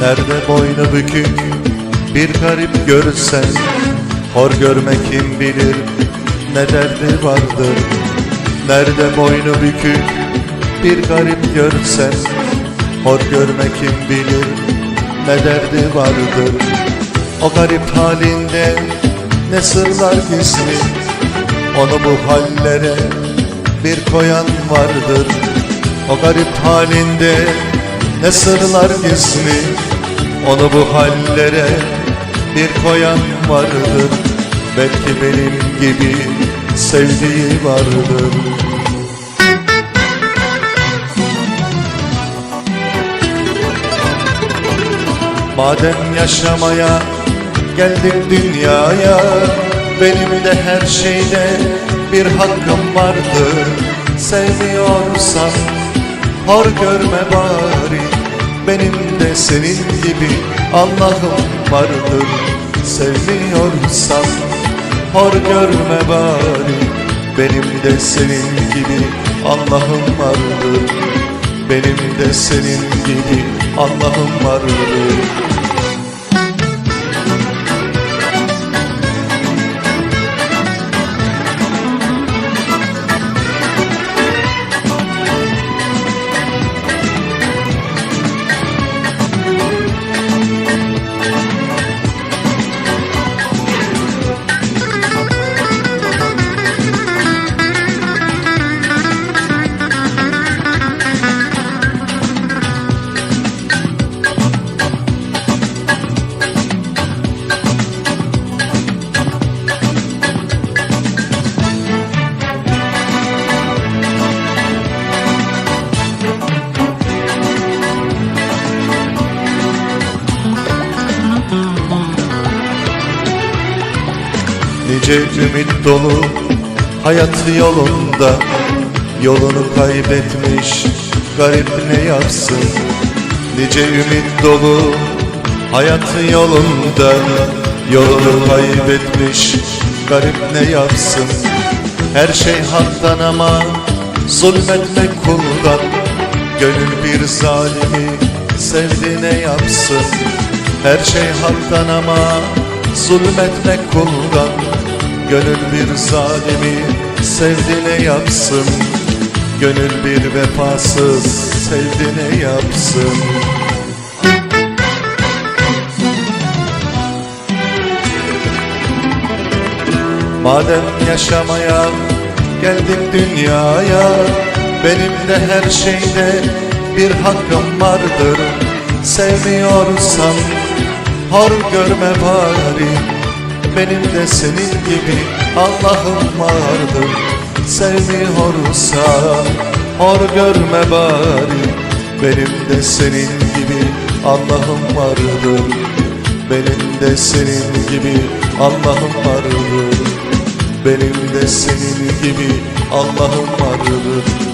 Nerede boynu bükük bir garip görsen Hor görme kim bilir ne derdi vardır. Nerede boynu bükük bir garip görsen Hor görme kim bilir ne derdi vardır. O garip halinde ne sırlar gizli Onu bu hallere bir koyan vardır. O garip halinde ne sırlar gizli Onu bu hallere bir koyan vardır. Belki benim gibi sevdiği vardır. Madem yaşamaya geldik dünyaya Benim de her şeyde bir hakkım vardır. Sevmiyorsan hor görme bari Benim de senin gibi. Allah'ım vardır Sevmiyorsan hor görme bari. Benim de senin gibi Allah'ım vardır. Benim de senin gibi Allah'ım vardır Nice ümit dolu hayat yolunda. Yolunu kaybetmiş garip ne yapsın? Nice ümit dolu hayat yolunda. Yolunu kaybetmiş garip ne yapsın? Her şey haktan ama zulmetmek kuldan Gönül bir zalimi sevdi ne yapsın? Her şey haktan ama zulmetmek kuldan Gönül bir zalimi sevdi ne yapsın. Gönül bir vefasız sevdi ne yapsın. Madem yaşamaya geldik dünyaya Benim de her şeyde bir hakkım vardır. Sevmiyorsan hor görme bari Benim de senin gibi Allah'ım vardır. Sevmiyorsan hor görme bari. Benim de senin gibi Allah'ım vardır. Benim de senin gibi Allah'ım vardır. Benim de senin gibi Allah'ım vardır